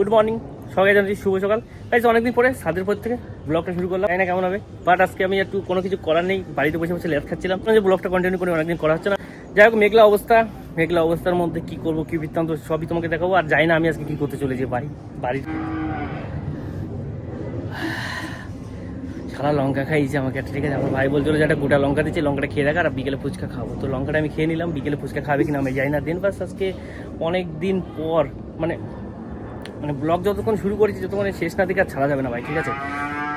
Good morning সবাই জানছি শুভ সকাল। তাই অনেকদিন পরে সাদের পর থেকে ব্লগটা শুরু করলাম। জানি না কেমন হবে বাট আজকে আমি একটু কোনো কিছু করার নেই। বাড়িতে বসে বসে লেট খাচ্ছিলাম। যে ব্লগটা কন্টিনিউ করে অনেকদিন করা হচ্ছে না। যাই হোক, মেঘলা অবস্থা। মেঘলা অবস্থার মধ্যে কি করব, কি বৃত্তান্ত, সবই তোমাকে দেখাবো। আর জানি না আমি আজকে কি করতে চলেছি বাড়ি, বাড়ির। সারা লঙ্কা খাইছে আমাকে। একটা ঠিক আছে, আমার ভাই বলছিল যে একটা গোটা লঙ্কা দিচ্ছে, লঙ্কাটা খেয়ে দেখা, আর বিকেলে ফুচকা খাব। তো লঙ্কাটা আমি খেয়ে নিলাম, বিকেলে ফুচকা খাবে কিনা আমি জানি না। দিন বাস আজকে অনেক দিন পর মানে মানে ব্লগ যতক্ষণ শুরু করেছি, যতক্ষণ শেষ না দিকে আর ছাড়া যাবে না ভাই, ঠিক আছে?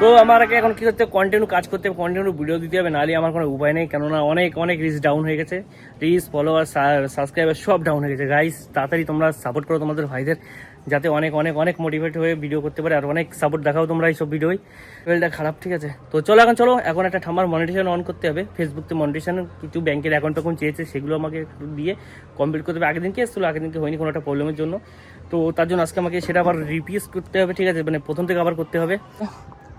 তো আমাকে এখন কী করতে কন্টিনিউ কাজ করতে হবে কন্টিনিউ ভিডিও দিতে হবে, নাহলে আমার কোনো উপায় নেই। কেননা অনেক অনেক রিচ ডাউন হয়ে গেছে। রিচ ফলোয়ার সাবস্ক্রাইবার সব ডাউন হয়ে গেছে। গাইস তাড়াতাড়ি তোমরা সাপোর্ট করো তোমাদের ভাইদের। যাতে অনেক অনেক অনেক মোটিভেট হয়ে ভিডিও করতে পারে আর অনেক সাপোর্ট দেখাও তোমরা এইসব ভিডিওই ওয়েলটা খারাপ, ঠিক আছে। তো চলো এখন চলো, এখন একটা ঠাম্মার মনিটেশন অন করতে হবে। ফেসবুকতে মনিটেশন কিছু ব্যাংকের অ্যাকাউন্ট ট্যাকাউন্ট চেয়েছে, সেগুলো আমাকে দিয়ে কমপ্লিট করতে হবে। আগের দিনকে এসেছিল, আগের দিনকে হয়নি কোনো একটা প্রবলেমের জন্য। তো তার জন্য আজকে আমাকে সেটা আবার রিপিস করতে হবে, ঠিক আছে? মানে প্রথম থেকে আবার করতে হবে।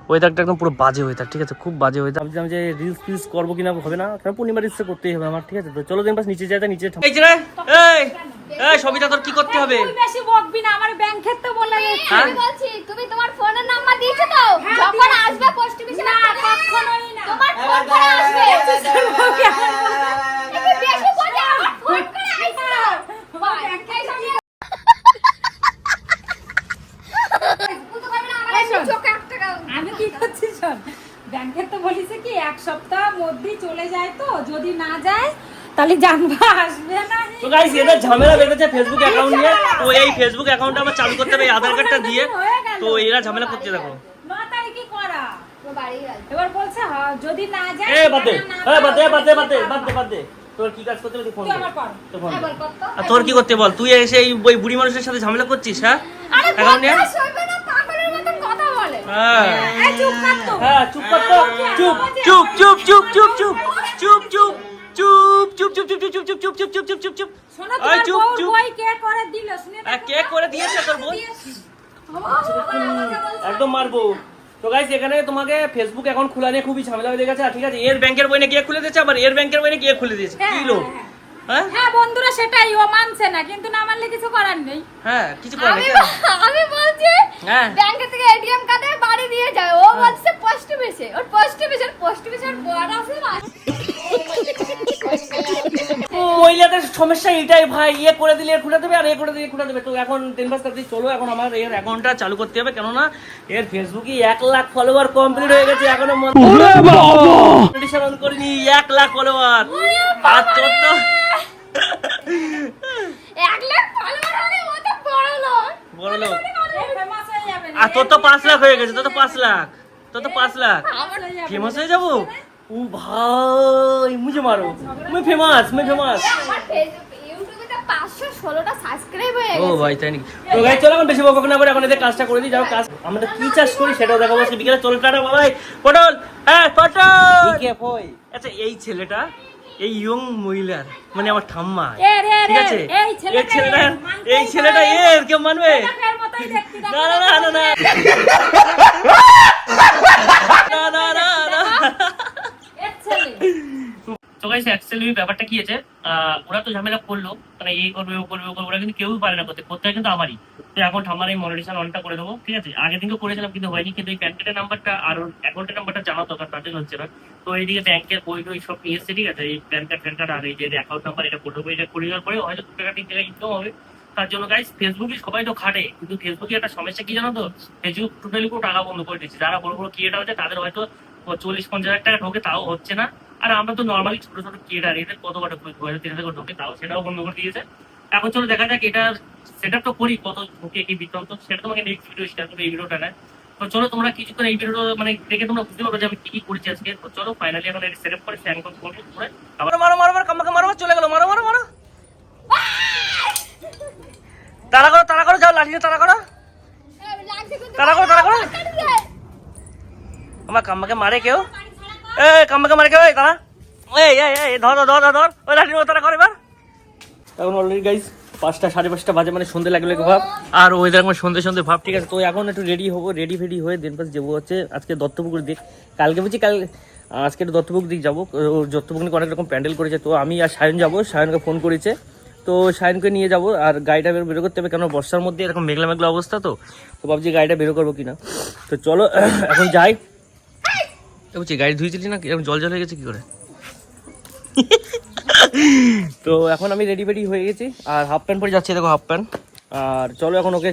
ওয়েদারটা একদম পুরো বাজে ওয়েদার ঠিক আছে? খুব বাজে ওয়েদার ভাবছিলাম যে রিলস ফিলস করব কিনা হবে না। কারণ পূর্ণিমা রিলস করতেই হবে আমার ঠিক আছে? তো চলো দিন বাস নিচে যাই নিচে এই যে রে, এই এই সবিতা তোর কি করতে হবে? তুই বেশি বকবি না আমার ব্যাংক তো বলে হ্যাঁ? আমি বলছি তুমি তোমার ফোনের নাম্বার দিয়েছ তো হ্যাঁ, যখন দিয়েছি। আসবে পোস্ট অফিসে না কখনোই না তোমার ফোন করে আসবে একটু বেশি বলে আমার ফোন করে আইছো বুঝতে পারবে না আমার এই শোন। চোখে এক টাকা আমি কি করছি শোন ব্যাংকের তো বলিছে কি এক সপ্তাহ মধ্যেই চলে যায় তো যদি না যায় তাহলে জানবা আসবে না। তো গাইস এদের ঝামেলা বেঁধেছে ফেসবুক অ্যাকাউন্ট নিয়ে। তো এই ফেসবুক অ্যাকাউন্টটা আমার চালু করতে হবে আধার কার্ডটা দিয়ে। হয়ে। তো এরা ঝামেলা করছে দেখো। ন তারিখে করা? তো বাড়ি গেল। এবার বলছে হ্যাঁ, যদি না যায় এ বাদ দে। না এ বাদ দে বাদ দে বাদ দে পারো। বাদ দে বাদ দে। তোর কি কাজ করতে তুই ফোন তুই কর। হ্যাঁ আর তোর কি করতে বল? তুই এসে এই ওই বুড়ি মানুষের সাথে ঝামেলা করছিস হ্যাঁ? অ্যাকাউন্ট নিয়ে? কথা বলে। হ্যাঁ। চুপ কর হ্যাঁ চুপ চুপ চুপ চুপ চুপ চুপ চুপ চুপ। চুপ চুপ চুপ চুপ চুপ চুপ চুপ চুপ চুপ চুপ চুপ চুপ চুপ শোনো তোমার বউ চুপ কে করে দিল শুনে কে করে দিয়েছে তোর বোন একদম মারবো তো গাইস এখানে তোমাকে ফেসবুক অ্যাকাউন্ট খোলা নিয়ে খুবই ঝামেলা হয়ে গেছে ঠিক আছে এর ব্যাংকের বই নিয়ে খুলে দিয়েছে আবার এর ব্যাংকের বই নিয়ে খুলে দিয়েছে হ্যাঁ, কি লোক হ্যাঁ, হ্যাঁ হ্যাঁ বন্ধুরা সেটাই ও মানছে না কিন্তু না মানলে কিছু করার নেই হ্যাঁ কিছু করার নেই আমি বলছি হ্যাঁ। ব্যাংকে থেকে এটিএম কার্ডে বাড়ি দিয়ে যায় ও বলছে পোস্ট অফিসে ওর পোস্ট অফিসের পোস্ট অফিসের বড় আছে না মহিলাদের সমস্যা এটাই ভাই ইয়ে করে দিলে এর খুলে দেবে আর এ করে দিলে খুলে দেবে। তো এখন তিন পাঁচ তাড়াতাড়ি চলো এখন আমার এর অ্যাকাউন্টটা চালু করতে হবে কেননা এর ফেসবুকে এক লাখ ফলোয়ার কমপ্লিট হয়ে গেছে এখনও অন করিনি এক লাখ ফলোয়ার আর তোর তো বড় লোক। হয়ে আর তোর তো পাঁচ লাখ হয়ে গেছে তোর তো পাঁচ লাখ। তোর তো পাঁচ লাখ। ফেমাস হয়ে যাব? ও ভাই মুঝে মারো মুই ফেমাস মুই ফেমাস আমার ফেসবুক ইউটিউবে তো 516টা সাবস্ক্রাইব ও ভাই তাই নাকি? তো ভাই চলো এখন বেশি বকবক না করে এখন এদের কাজটা করে দিই যাও কাজ আমরা কি চাষ করি সেটাও দেখাবো আজকে বিকেলে। চল টাটা বাবাই পটল! হ্যাঁ পটল! আচ্ছা এই ছেলেটা এই ইয়ং মহিলার মানে আমার ঠাম্মা। ঠিক আছে? এই ছেলেটা এই ছেলেটা। এর কেউ মানবে? এর মতোই দেখতে না না না না না না না না তো গাইস অ্যাকচুয়ালি ব্যাপারটা কি আছে? ওরা তো ঝামেলা করল। মানে এই করবে, ও করবে ও করবে, ওরা কিন্তু কেউই পারে না করতে। করতে কিন্তু আমারই। তো এখন ঠাম্মার এই মনিটেশন অনটা করে দেবো, ঠিক আছে? আগে দিনকে করেছিলাম, কিন্তু হয়নি। কিন্তু এই কার্ডের নাম্বারটা আর অ্যাকাউন্টের নাম্বারটা জানা দরকার জন্য হচ্ছে না তো এইদিকে ব্যাংকের বই টই সব নিয়ে এসছে, ঠিক আছে? এই প্যান কার্ড প্যান কার্ড আর এই যে অ্যাকাউন্ট নাম্বার এটা করে দেবো এটা করে দেওয়ার পরে হয়তো দু টাকা, তিন টাকা ইনকাম হবে। তার জন্য গাইস ফেসবুকে সবাই তো খাটে। কিন্তু ফেসবুকে একটা সমস্যা কি জানো তো? ফেসবুক টোটালি পুরো টাকা বন্ধ করে দিচ্ছে যারা বড় বড় ক্রিয়েটার হচ্ছে তাদের হয়তো চল্লিশ, পঞ্চাশ হাজার টাকা ঢোকে, তাও হচ্ছে না। আর আমরা তো নর্মালি ছোট ছোট ক্রিয়েটার এদের কত কত দু হাজার তিন হাজার করে ঢোকে তাও সেটাও বন্ধ করে দিয়েছে। এখন চলো দেখা যাক এটা সেটা তো করি কত ঢোকে কি বৃত্তান্ত সেটা তোমাকে নেক্সট ভিডিও শেয়ার করব এই ভিডিওটা না। তো চলো তোমরা কিছুক্ষণ এই ভিডিও মানে দেখে তোমরা বুঝতে পারবে যে আমি কি কি করছি আজকে। তো চলো ফাইনালি এখন এটা সেট আপ করে ফ্যান কমপ্লিট করে আবার মারো মারো মারো কামাকে মারো চলে গেল মারো মারো মারো। তারা করো তারা করো যাও লাঠি তাড়া করো। তারা করো, তারা করো। কাটি। আমার কাম্মাকে মারে কেউ? এ ধর ধর ধর ওই এখন অলরেডি পাঁচটা, সাড়ে পাঁচটা বাজে মানে সন্ধে লাগল ভাব। আর ওয়েদার আমার ভাব, ঠিক আছে? তো এখন একটু রেডি হব রেডি হয়ে দিন যাব হচ্ছে, আজকে দত্তপুকুর দিক। কালকে বলছি কাল দত্তপুকুর দিক যাব। দত্তপুকুর অনেক রকম প্যান্ডেল করেছে, তো আমি আর সায়ন যাব, সায়নকে ফোন করেছে। তো সায়নকে নিয়ে যাব, আর গাড়িটা বের, বেরো করতে হবে কেন বর্ষার মধ্যে এরকম মেঘলা মেঘলা অবস্থা তো। তো ভাবছি গাড়িটা বেরো করব কিনা। তো চলো, এখন যাই। এ বলছি গাড়ি ধুয়েছিলি না এরকম জল জল হয়ে গেছে কি করে? তো এখন আমি রেডি ফেডি হয়ে গেছি। আর হাফ প্যান্ট পরে যাচ্ছি দেখো হাফ প্যান্ট আর চলো এখন ওকে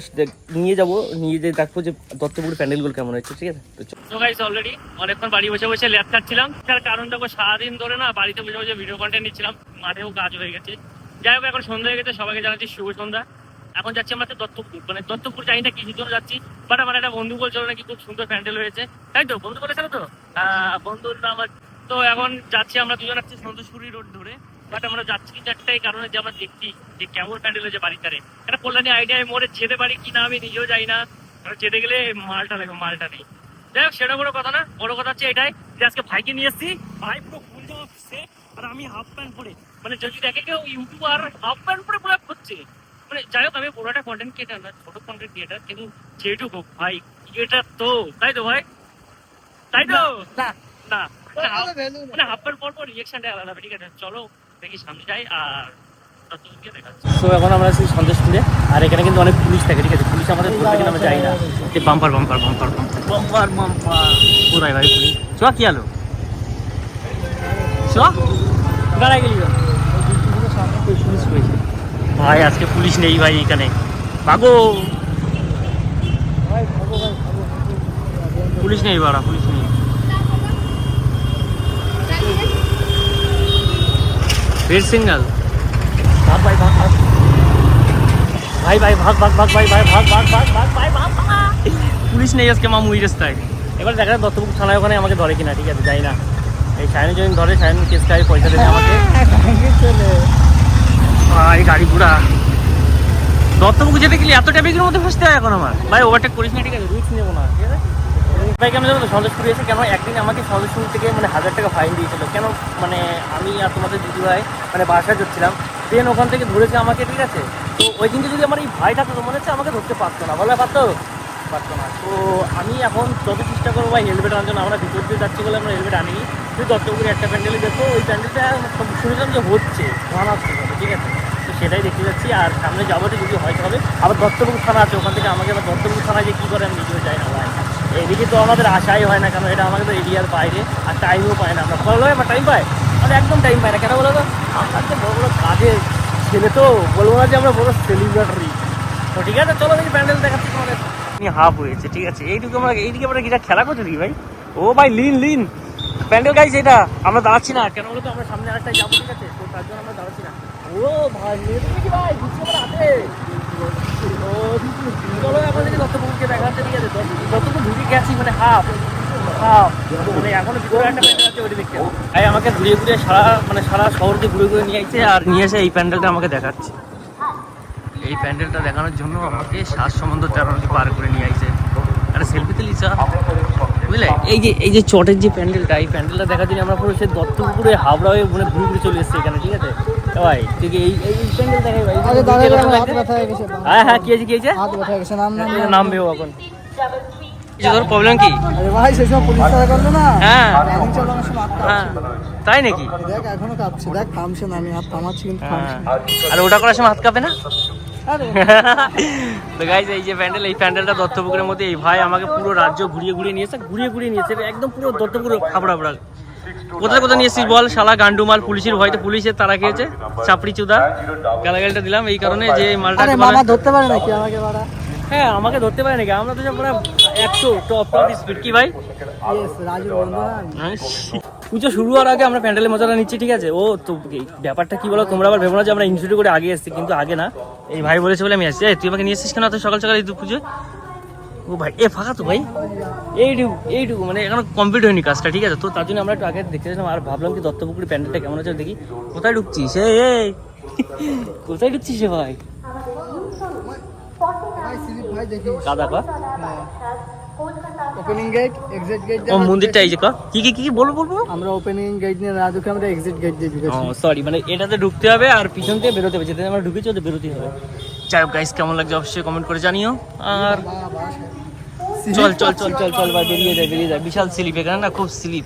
নিয়ে যাব। নিয়ে যে দেখব যে দত্তপুর প্যান্ডেলগুলো কেমন হচ্ছে ঠিক আছে? তো গাইস অলরেডি অনেকক্ষণ বাড়ি বসে বসে ল্যাপ খাচ্ছিলাম। তার কারণ দেখো সারাদিন ধরে না বাড়িতে বসে বসে ভিডিও কন্টেন্ট নিচ্ছিলাম। মাঠেও কাজ হয়ে গেছে। যাই হোক এখন সন্ধ্যা হয়ে গেছে। সবাইকে জানাচ্ছি শুভ সন্ধ্যা। এখন যাচ্ছি আমরা দত্তপুর। মানে দত্তপুর জানি না কিছু জন্য যাচ্ছি। বাট আমার একটা বন্ধু বলছিল নাকি খুব সুন্দর প্যান্ডেল হয়েছে। তাই তো? বন্ধু বলেছিল তো? নাম আর- তো এখন যাচ্ছি, আমরা দুজন যাচ্ছি সন্তোষপুরি রোড ধরে। বাট আমরা যাচ্ছি কিন্তু একটাই কারণে যে আমরা দেখছি যে কেমন প্যান্ডেল হয়েছে বাড়ির একটা কল্যাণী আইডিয়ায় মোড়ে যেতে পারি কি না আমি নিজেও যাই না। যেতে গেলে মালটা লাগবে, মালটা নেই। যাই হোক, সেটা বড় কথা না, বড় কথা হচ্ছে এটাই যে আজকে ভাইকে নিয়ে এসেছি। ভাই পুরো ফুল জামা আর আমি হাফ প্যান্ট পরে। মানে যদি দেখে কেউ ইউটিউবার হাফ প্যান্ট পরে ব্লগ করছে মানে যাই হোক আমি পুরোটা কন্টেন্ট ক্রিয়েটার না ছোট কন্টেন্ট ক্রিয়েটার কিন্তু যেটুকু ভাই ক্রিয়েটার তো তাই তো ভাই? তাই তো? না না। মানে half- হাফ প্যান্ট পর পর রিয়েকশনটা আলাদা ঠিক আছে? চলো দেখি সামনে যাই আর তো এখন আমরা আছি সন্দেশপুরে আর এখানে কিন্তু অনেক পুলিশ থাকে ঠিক আছে? পুলিশ আমাদের ধরতে কিন্তু আমরা যাই না। এই bumper bumper bumper bumper bumper bumper কোথায় ভাই পুলিশ চ কি আলো? চ। গাড়াই গেলি পুলিশ। ভাই, আজকে পুলিশ নেই ভাই এখানে। ভাগো। পুলিশ নেই বাড়া, পুলিশ নেই। রেড সিগন্যাল ভাগ ভাই, ভাগ ভাগ। ভাই ভাই, ভাগ ভাগ ভাগ, ভাই ভাই, ভাগ ভাগ ভাগ ভাগ, ভাই, ভাগ। পুলিশ নেই আজকে মামু এই রাস্তায়। এবার দেখা যাক দত্তপুর থানায় ওখানে আমাকে ধরে কিনা, ঠিক আছে? যাই না। এই সায়ন যদি ধরে, সায়ন কেস খাই, পয়সা দেবে আমাকে। ভাই, গাড়ি ঘোড়া। দত্তপুর যেতে গেলে এত ট্রাফিকের মধ্যে ফসতে হয় এখন আমার। ভাই ওভারটেক করিস না, ঠিক আছে রিস্ক নেব না, ঠিক আছে? ভাই কেন জানো তো সন্তোষপুর এসে কেন একদিন আমাকে সন্তোষপুর থেকে মানে হাজার টাকা ফাইন দিয়েছিল। কেন মানে আমি আর তোমাদের দিদি ভাই মানে বাসায় যাচ্ছিলাম ট্রেন ওখান থেকে ধরেছে আমাকে, ঠিক আছে? তো ওই দিনকে যদি আমার এই ভাই থাকতো, মনে হচ্ছে আমাকে ধরতে পারতো না। বলে, পারতো? পারতো না। তো আমি এখন যত চেষ্টা করব ভাই হেলমেট আনার জন্য, আমরা ভিতর দিয়ে যাচ্ছি বলে আমরা হেলমেট আনি তুই দত্তপুরে একটা প্যান্ডেলে দেখো ওই প্যান্ডেলটা শুনেছিলাম যে হচ্ছে ঠিক আছে? সেটাই দেখতে যাচ্ছি। আর সামনে যাব যদি হয়তো হবে। আবার দত্তপুর থানা আছে, ওখান থেকে আমাকে আবার দত্তপুর থানায় যে কী করে আমি নিজেও যাই না এদিকে তো আমাদের আশাই হয় না কেন এটা আমাকে তো এরিয়ার বাইরে, আর টাইমও পায় না আমরা। বলো আমার টাইম পায়? আমরা একদম টাইম পাই না। কেন বলো তো? আমরা তো বড় বড় কাজে ছেলে তো, বলব না যে আমরা বড় সেলিব্রিটি তো ঠিক আছে, চলো দেখি, প্যান্ডেল দেখাচ্ছি তোমাদের। হাফ হয়েছে ঠিক আছে। এইটুকু আমরা, এইদিকে আমরা এটা খেলা করতে দিই ভাই? ও ভাই, লিন লিন। প্যান্ডেল গাইছে এটা আমরা দাঁড়াচ্ছি না। কেন বলো তো, আমরা সামনে আরেকটা যাব, ঠিক আছে? তো তার জন্য আমরা দাঁড়াচ্ছি না। ও ভাই গেছি মানে হাফ হাফ। মানে হবে। আমাকে সারা মানে সারা শহরকে ঘুরে ঘুরে নিয়ে আসছে আর নিয়ে এই প্যান্ডেলটা আমাকে দেখাচ্ছে। এই প্যান্ডেলটা দেখানোর জন্য আমাকে শ্বাস সম্বন্ধ পার করে নিয়ে বুঝলে? এই যে এই যে চটের যে প্যান্ডেলটা, এই প্যান্ডেলটা দেখার জন্য আমরা পুরো সে দত্তপুরে হাবড়া হয়ে মানে ঘুরে ঘুরে চলে এসেছি এখানে, ঠিক আছে? ভাই তুই কি এই এই প্যান্ডেল দেখাই ভাই? আরে দাঁড়া কেমন হাত ব্যথা হয়ে গেছে। হ্যাঁ হ্যাঁ কি আছে কি আছে হাত ব্যথা হয়ে গেছে নাম নাম নাম। নামবেও এখন। তোর প্রবলেম কি? আরে ভাই সেই সময় পুলিশ তারা করল না। হ্যাঁ। রানিং চালানোর সময় হ্যাঁ। তাই নাকি? দেখ এখনও কাঁপছে। দেখ থামছে না আমি হাত থামাচ্ছি কিন্তু হ্যাঁ। আর ওটা করার সময় হাত কাঁপে না? আরে। তো গাইজ এই যে প্যান্ডেল এই প্যান্ডেলটা দত্তপুকুরের মধ্যে এই ভাই আমাকে পুরো রাজ্য ঘুরিয়ে ঘুরিয়ে নিয়েছে ঘুরিয়ে ঘুরিয়ে নিয়েছে একদম পুরো দত্তপুকুর হাবড়া হাবড়া কোথায় কোথায় নিয়েছিস বল? শালা গান্ডুমাল পুলিশের ভয়তে পুলিশের তারা খেয়েছে। চাপড়ি চুদা গালাগালিটা দিলাম এই কারণে যে মালটা মামা ধরতে পারে নাকি আমাকে বাড়া হ্যাঁ আমাকে ধরতে পারে নাকি? আমরা তো সব পুরো একশো টপ টপ স্পিড কি ভাই। পুজো শুরু হওয়ার আগে আমরা প্যান্ডেলের মজাটা নিচ্ছি ঠিক আছে? ও তো ব্যাপারটা কি বলো? তোমরা আবার ভেবো না যে আমরা ইনস্টিটিউট করে আগে এসেছি কিন্তু আগে না। এই ভাই বলেছে বলে আমি আসছি তুই আমাকে নিয়ে এসেছিস কেন? এত সকাল সকাল এই পুজো। ও ভাই এ ফাঁকা তো ভাই। এইটুকু এইটুকু মানে এখনও কমপ্লিট হয়নি কাজটা ঠিক আছে? তো তার জন্য আমরা একটু আগে দেখতে চাইছিলাম আর ভাবলাম কি দত্তপুকুরি প্যান্ডেলটা কেমন আছে দেখি। কোথায় ঢুকছিস? এই কোথায় ঢুকছিস ভাই? কাদা কা? ওপেনিং গেট এক্সিট গেট ও মন্দিরটা এই যে কা? কি কি কি কি? বলব বলব আমরা ওপেনিং গেট নিয়ে রাজুকে আমরা এক্সিট গেট দিয়ে ঢুকেছি। ও সরি মানে এটাতে ঢুকতে হবে আর পিছন থেকে বেরোতে হবে। যেতে আমরা ঢুকেছি ওতে বেরোতেই হবে। যাই হোক গাইস কেমন লাগছে অবশ্যই কমেন্ট করে জানিও। আর চল চল চল চল চল ভাই বেরিয়ে যায় বেরিয়ে যায় বিশাল স্লিপ এখানে না খুব স্লিপ।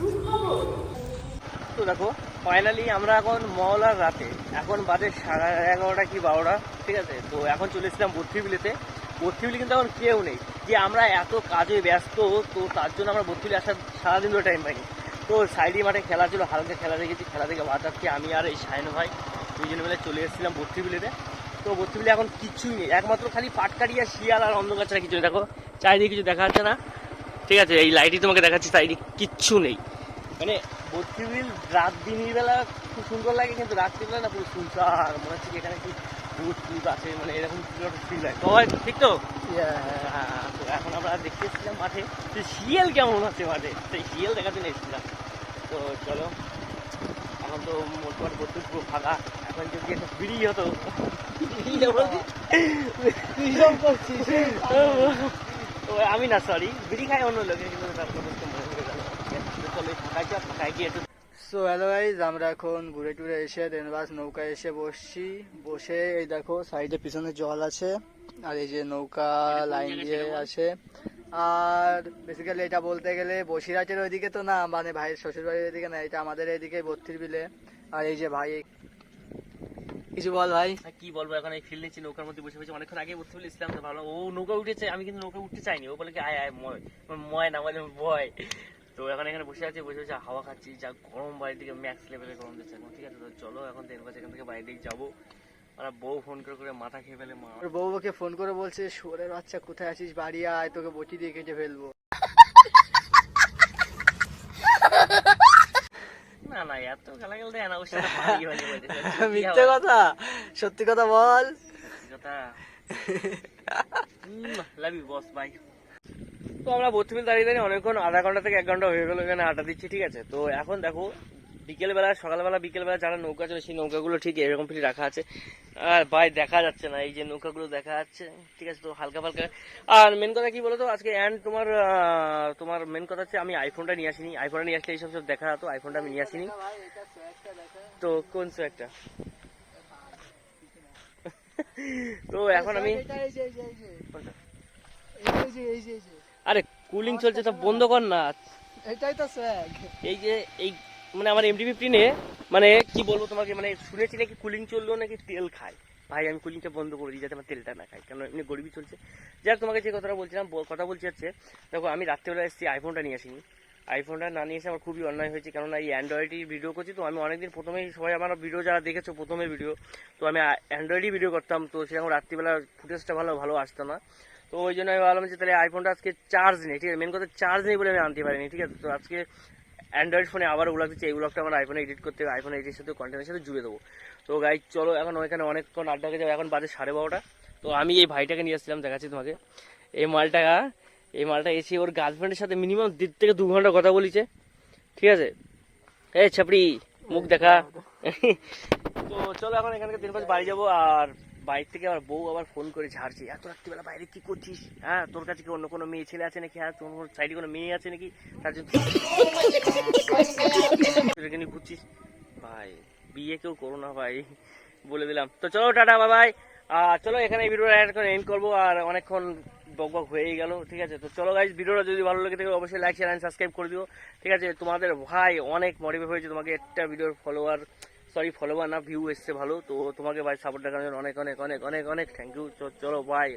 তো দেখো ফাইনালি আমরা এখন মহলার রাতে। এখন বাজে সাড়ে এগারোটা কি বারোটা ঠিক আছে? তো এখন চলে এসেছিলাম বত্রিবিলিতে বত্রিবিলি কিন্তু এখন কেউ নেই। যে আমরা এত কাজে ব্যস্ত তো তার জন্য আমরা বত্রিবিলি আসার সারাদিন ধরে টাইম পাইনি। তো সাইডি মাঠে খেলা ছিল হালকা খেলা দেখেছি খেলা দেখে ভাত আমি আর এই সায়ন ভাই দুজনে মিলে চলে এসেছিলাম বত্রিবিলিতে তো বত্রিবিলি এখন কিচ্ছুই নেই। একমাত্র খালি পাটকারি আর শিয়াল আর অন্ধকার ছাড়া কিছু দেখো, চারিদিকে কিছু দেখা যাচ্ছে না। ঠিক আছে, এই লাইটই তোমাকে দেখাচ্ছি সাইডে কিচ্ছু নেই। মানে বত্রিবিল রাত দিনের বেলা খুব সুন্দর লাগে, কিন্তু রাত্রিবেলা না পুরো সুনসার। মনে হচ্ছে এখানে কি ভূত ভূত আছে মানে এরকম ফিল হয়। হয় ঠিক তো? এখন আমরা দেখতে এসেছিলাম মাঠে। শিয়াল কেমন আছে মাঠে? সেই শিয়াল জন্য এসেছিলাম। তো চলো। এখন তো মোটমাট বত্রিশ পুরো ফাঁকা। এখন যদি একটা বিড়ি হতো। আমি না সরি বিড়ি খাই অন্য লোকে কিন্তু সো হ্যালো গাইজ আমরা এখন ঘুরে টুরে এসে রেনবাস নৌকায় এসে বসছি। বসে এই দেখো সাইডে পিছনে জল আছে। আর এই যে নৌকা লাইন দিয়ে আছে। আর বেসিক্যালি এটা বলতে গেলে বসিরহাটের ওইদিকে তো না মানে ভাইয়ের শ্বশুর বাড়ির ওইদিকে না, এটা আমাদের এইদিকে বত্রির বিলে। আর এই যে ভাই, কিছু বল ভাই। কি বলব, এখন এই ফিল নিচ্ছি নৌকার মধ্যে বসে বসে অনেকক্ষণ আগে বলতে বলে ইসলাম তো ভালো ও নৌকা উঠেছে, আমি কিন্তু নৌকা উঠতে চাইনি, ও বলে কি, আয় আয়, ময় ময় না বলে ভয়। তো এখন এখানে বসে আছি, বসে বসে হাওয়া খাচ্ছি, যা গরম বাড়ির দিকে ম্যাক্স লেভেলে গরম দিচ্ছে। ঠিক আছে, তো চলো, এখন তিন বাজে এখান থেকে বাইরের দিকে যাব। আর বউ ফোন করে করে মাথা খেয়ে ফেলে মা। ওর বউ ওকে ফোন করে বলছে শুয়োরের বাচ্চা কোথায় আছিস? বাড়ি আয় তোকে বটি দিয়ে কেটে ফেলব। না না এত গালাগাল দেয় না ওর মিথ্যে কথা সত্যি কথা বল। কথা। লাভ ইউ বস বাই তো আমরা বর্তমান দাঁড়িয়ে দাঁড়িয়ে অনেকক্ষণ আধা ঘণ্টা থেকে এক ঘণ্টা হয়ে গেল এখানে আটা দিচ্ছি ঠিক আছে? তো এখন দেখো বিকেলবেলা সকালবেলা বিকেলবেলা যারা নৌকা চলে সেই নৌকাগুলো ঠিক এরকম ফিরে রাখা আছে। আর ভাই দেখা যাচ্ছে না এই যে নৌকাগুলো দেখা যাচ্ছে ঠিক আছে তো হালকা ফালকা। আর মেন কথা কি বলতো আজকে অ্যান্ড তোমার তোমার মেন কথা হচ্ছে আমি আইফোনটা নিয়ে আসিনি। আইফোনটা নিয়ে আসলে এইসব সব দেখা যেত আইফোনটা আমি নিয়ে আসিনি। তো কোন একটা তো এখন আমি আরে কুলিং চলছে তো বন্ধ কর না। এটাই তো এই যে এই মানে আমার এমডি ফিফটিনে মানে কি বলব তোমাকে মানে শুনেছি নাকি কুলিং চলল নাকি তেল খায়। ভাই, আমি কুলিংটা বন্ধ করে দিই যাতে আমার তেলটা না খাই কারণ এমনি গরিবই চলছে। যাক, তোমাকে যে কথাটা বলছিলাম কথা বলছি হচ্ছে, দেখো, আমি রাত্রেবেলা এসেছি আইফোনটা নিয়ে আসিনি। আইফোনটা না নিয়ে এসে আমার খুবই অন্যায় হয়েছে, কেননা এই অ্যান্ড্রয়েডই ভিডিও করছি, তো আমি অনেকদিন প্রথমেই, সবাই আমার ভিডিও যারা দেখেছ প্রথমে ভিডিও তো আমি অ্যান্ড্রয়েডই ভিডিও করতাম, তো সেরকম রাত্রিবেলা ফুটেজটা ভালো ভালো আসতো না। তো ওই জন্য আমি ভাবলাম যে তাহলে আইফোনটা আজকে চার্জ নেই, ঠিক আছে? মেন কথা চার্জ নেই বলে আমি আনতে পারিনি, ঠিক আছে? তো আজকে অ্যান্ড্রয়েড ফোনে আবার ব্লগ দিচ্ছে এই ব্লগটা আমার আইফোনে এডিট করতে আইফোন এডিটের সাথে কন্টেন্টের সাথে জুড়ে দেবো। তো গাই চলো এখন ওইখানে অনেকক্ষণ আড্ডা খেতে এখন বাজে সাড়ে বারোটা। তো আমি এই ভাইটাকে নিয়ে আসছিলাম, দেখাচ্ছি তোমাকে। এই মালটা এই মালটা এসে ওর গার্লফ্রেন্ডের সাথে মিনিমাম দেড় থেকে দু ঘণ্টা কথা বলিছে। ঠিক আছে? এই ছাপড়ি, মুখ দেখা। তো চলো এখন এখান থেকে তিন পাঁচ বাড়ি যাব, আর বাইরে থেকে আবার বউ আবার ফোন করে ঝাড়ছে, এত রাত্রিবেলা বাইরে কি করছিস? হ্যাঁ তোর কাছে কি অন্য কোনো মেয়ে ছেলে আছে নাকি? হ্যাঁ তোর কোনো সাইডে কোনো মেয়ে আছে নাকি? তার জন্য ঘুরছিস? ভাই, বিয়ে কেউ করো না ভাই। বলে দিলাম। তো চলো টাটা বাবাই চলো, এখানে ভিডিওটা এখন এন্ড করব। আর অনেকক্ষণ বক বক হয়েই গেল, ঠিক আছে? তো চলো গাইজ ভিডিওটা যদি ভালো লেগে থাকে অবশ্যই লাইক শেয়ার অ্যান্ড সাবস্ক্রাইব করে দিও, ঠিক আছে? তোমাদের ভাই অনেক মোটিভেট হয়েছে তোমাকে একটা ভিডিওর ফলোয়ার সরি ফলোয়ার না ভিউ এসছে ভালো, তো তোমাকে ভাই সাপোর্ট দেখানোর জন্য অনেক অনেক অনেক অনেক অনেক থ্যাংক ইউ চলো বাই